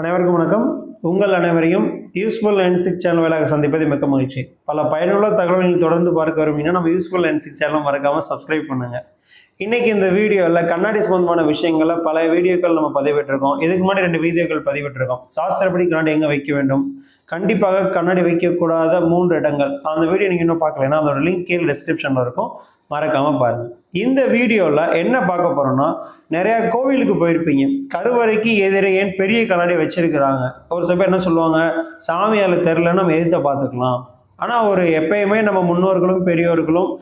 அனைவருக்கும் வணக்கம். உங்கள் அனைவரையும் யூஸ்ஃபுல் அண்ட் சிக் சேனல் வேலையாக சந்திப்பது மிக்க மகிழ்ச்சி. பல பயனுள்ள தகவல்கள் தொடர்ந்து பார்க்க விரும்பினா நம்ம யூஸ்ஃபுல் அண்ட் சிக் சேனலும் மறக்காமல் சப்ஸ்கிரைப் பண்ணுங்க. இன்னைக்கு இந்த வீடியோவில் கண்ணாடி சம்பந்தமான விஷயங்களை பல வீடியோக்கள் நம்ம பதிவிட்டிருக்கோம். இதுக்கு முன்னாடி ரெண்டு வீடியோக்கள் பதிவிட்டிருக்கோம். சாஸ்திரப்படி கண்ணாடி எங்கே வைக்க வேண்டும்? கண்டிப்பாக கண்ணாடி வைக்கக்கூடாத மூன்று இடங்கள். அந்த வீடியோ நீங்கள் இன்னும் பார்க்கலன்னா அதோட லிங்க் கீழே டிஸ்கிரிப்ஷனில் இருக்கும். மறக்காமல் பாருங்கள் இந்த வீடியோவில் என்ன பார்க்க போகிறோம்னா நிறையா கோவிலுக்கு போயிருப்பீங்க. கருவறைக்கு எதிரே ஏன் பெரிய கண்ணாடி வச்சுருக்கிறாங்க? ஒரு சில பேர் என்ன சொல்லுவாங்க சாமியால் தெரிலன்னு நம்ம எதிர்த்த பார்த்துக்கலாம். ஆனால் ஒரு எப்பயுமே நம்ம முன்னோர்களும் பெரியோர்களும்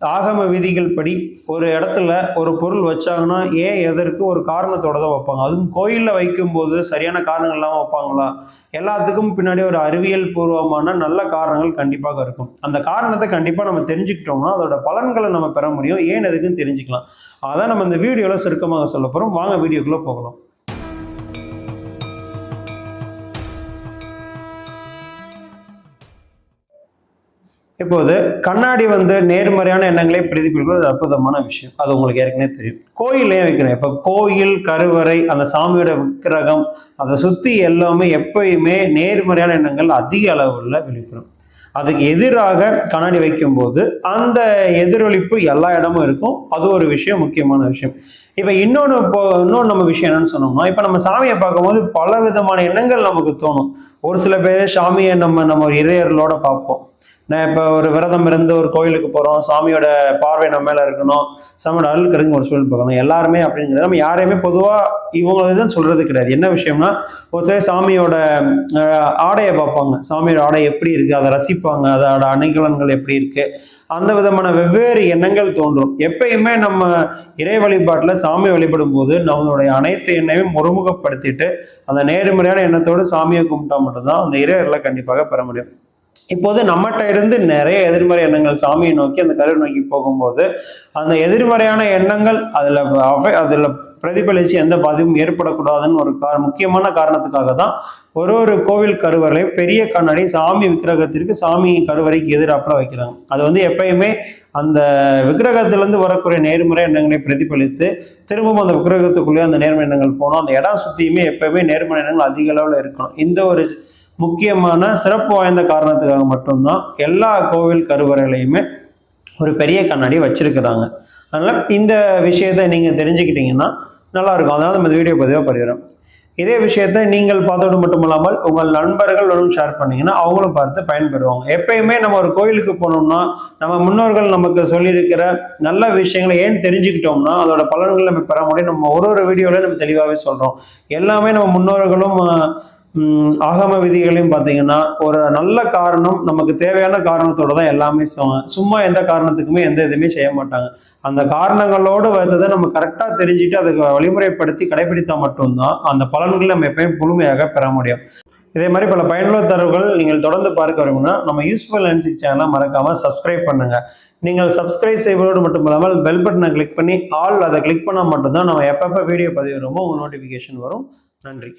ஆகம விதிகள் படி ஒரு இடத்துல ஒரு பொருள் வச்சாங்கன்னா ஏன் எதற்கு ஒரு காரணத்தோட தான் வைப்பாங்க? அதுவும் கோயிலில் வைக்கும்போது சரியான காரணங்கள் இல்லாமல் வைப்பாங்களா? எல்லாத்துக்கும் பின்னாடி ஒரு அறிவியல் பூர்வமான நல்ல காரணங்கள் கண்டிப்பாக இருக்கும். அந்த காரணத்தை கண்டிப்பாக நம்ம தெரிஞ்சுக்கிட்டோம்னா அதோட பலன்களை நம்ம பெற முடியும். ஏன் எதுக்குன்னு தெரிஞ்சுக்கலாம். அதான் நம்ம இந்த வீடியோவில் சுருக்கமாக சொல்ல போகிறோம் வாங்க வீடியோக்குள்ளே போகலாம். இப்போது கண்ணாடி வந்து நேர்மறையான எண்ணங்களை பிரதிபலிப்பது ஒரு அற்புதமான விஷயம். அது உங்களுக்கு ஏற்கனவே தெரியும். கோயிலே வைக்கிறோம் இப்போ கோயில் கருவறை அந்த சாமியோட விக்கிரகம் அதை சுற்றி எல்லாமே எப்பயுமே நேர்மறையான எண்ணங்கள் அதிக அளவில் வெளிப்படும். அதுக்கு எதிராக கண்ணாடி வைக்கும்போது அந்த எதிரொலிப்பு எல்லா இடமும் இருக்கும். அது ஒரு விஷயம் முக்கியமான விஷயம். இப்போ இன்னொன்று இப்போ இன்னொன்று நம்ம விஷயம் என்னன்னு சொன்னோம்னா இப்போ நம்ம சாமியை பார்க்கும்போது பல விதமான எண்ணங்கள் நமக்கு தோணும். ஒரு சில பேர் சாமியை நம்ம நம்ம ஒரு இறையர்களோட பார்ப்போம். நான் இப்போ ஒரு விரதம் இருந்து ஒரு கோயிலுக்கு போகிறோம் சாமியோட பார்வை நம்ம மேலே இருக்கணும் சாமியோட அருள் கிடைக்கும் ஒரு சூழல் பார்க்கணும் எல்லாருமே அப்படிங்கிறது நம்ம யாரையுமே பொதுவாக இவங்க தான் சொல்கிறது கிடையாது. என்ன விஷயம்னா ஒருத்தர் சாமியோட அஹ், ஆடையை பார்ப்பாங்க. சாமியோட ஆடை எப்படி இருக்குது அதை ரசிப்பாங்க அதோட அணிகலன்கள் எப்படி இருக்குது அந்த விதமான வெவ்வேறு எண்ணங்கள் தோன்றும். எப்பயுமே நம்ம இறை வழிபாட்டில் சாமி வழிபடும் போது நம்மளுடைய அனைத்து எண்ணையும் முறுமுகப்படுத்திட்டு அந்த நேர்மறையான எண்ணத்தோடு சாமியை கும்பிட்டா மட்டும்தான் அந்த இறைவர்களை கண்டிப்பாக பெற முடியும். இப்போது நம்மகிட்ட இருந்து நிறைய எதிர்மறை எண்ணங்கள் சாமியை நோக்கி அந்த கரு நோக்கி போகும்போது அந்த எதிர்மறையான எண்ணங்கள் அதில் அதில் பிரதிபலித்து எந்த பாதிப்பும் ஏற்படக்கூடாதுன்னு ஒரு கா முக்கியமான காரணத்துக்காக தான் ஒரு ஒரு கோவில் கருவறையும் பெரிய கண்ணாடி சாமி விக்கிரகத்திற்கு சாமி கருவறைக்கு எதிராப்பில் வைக்கிறாங்க. அது வந்து எப்பயுமே அந்த விக்கிரகத்திலேருந்து வரக்கூடிய நேர்மறை எண்ணங்களை பிரதிபலித்து திரும்பவும் அந்த விக்கிரகத்துக்குள்ளேயே அந்த நேர்மறை எண்ணங்கள் போனோம் அந்த இடம் சுற்றியுமே எப்பயுமே நேர்மறை எண்ணங்கள் அதிக அளவில் இருக்கணும். இந்த ஒரு முக்கியமான சிறப்பு வாய்ந்த காரணத்துக்காக மட்டும்தான் எல்லா கோவில் கருவறைகளையுமே ஒரு பெரிய கண்ணாடி வச்சுருக்கிறாங்க. அதனால் இந்த விஷயத்தை நீங்கள் தெரிஞ்சுக்கிட்டீங்கன்னா நல்லாயிருக்கும். அதனால் நம்ம இந்த வீடியோ பதிவாக பரிகிறோம் இதே விஷயத்தை நீங்கள் பார்த்தோடு மட்டும் இல்லாமல் உங்கள் நண்பர்களுடன் ஷேர் பண்ணிங்கன்னா அவங்களும் பார்த்து பயன்பெறுவாங்க. எப்பயுமே நம்ம ஒரு கோயிலுக்கு போனோம்னா நம்ம முன்னோர்கள் நமக்கு சொல்லியிருக்கிற நல்ல விஷயங்களை ஏன் தெரிஞ்சுக்கிட்டோம்னா அதோட பலன்களை நம்ம பெற முடியும். நம்ம ஒரு ஒரு வீடியோவில் நம்ம தெளிவாகவே சொல்கிறோம் எல்லாமே நம்ம முன்னோர்களும் ஆகம விதிகளையும் பார்த்தீங்கன்னா ஒரு நல்ல காரணம் நமக்கு தேவையான காரணத்தோட தான் எல்லாமே சும்மா எந்த காரணத்துக்குமே எந்த இதுவுமே செய்ய மாட்டாங்க. அந்த காரணங்களோடு வந்ததை நம்ம கரெக்டாக தெரிஞ்சுட்டு அதுக்கு வழிமுறைப்படுத்தி கடைபிடித்தால் மட்டும்தான் அந்த பலன்களை நம்ம எப்பயும் முழுமையாக பெற முடியும். இதே மாதிரி பல பயனுள்ள தரவுகள் நீங்கள் தொடர்ந்து பார்க்க விரும்பினா நம்ம யூஸ்ஃபுல் அண்ட் சேனலை மறக்காமல் சப்ஸ்கிரைப் பண்ணுங்க. நீங்கள் சப்ஸ்கிரைப் செய்வதோடு மட்டும் இல்லாமல் பெல் பட்டனை கிளிக் பண்ணி ஆல் அதை கிளிக் பண்ணால் மட்டும்தான் நம்ம எப்பப்போ வீடியோ பதிவிடுறோமோ உங்கள் நோட்டிஃபிகேஷன் வரும். நன்றி.